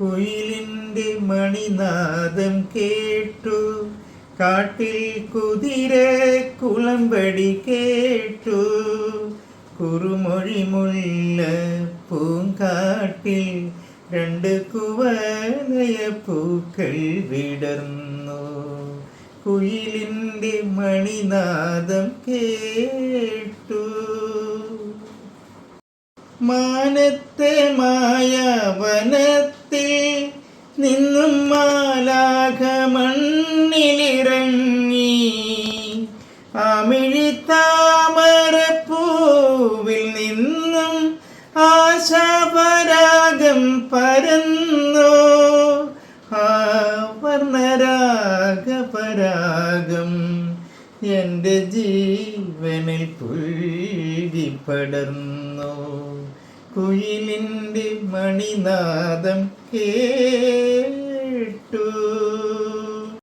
കുയിലിന്റെ മണിനാദം കേട്ടു. കാട്ടിൽ കുതിര കുളമ്പടി കേട്ടു. കുറുമൊഴി മുല്ല പൂങ്കാട്ടിൽ രണ്ട് കുവലയ പൂക്കൾ വിടർന്നു. കുയിലിന്റെ മണിനാദം കേട്ടു. മാനത്തെ മായവനത്തിൽ നിന്നും മാലാഖ മണ്ണിലിറങ്ങി അമിഴിത്താമരപ്പൂവിൽ നിന്നും ആശാപരാഗം പരന്നു. ആ വർണരാഗപരാഗം എന്റെ ജീവനിൽ പുഴുകി കുയിലിന്റെ മണിനാദം കേട്ടു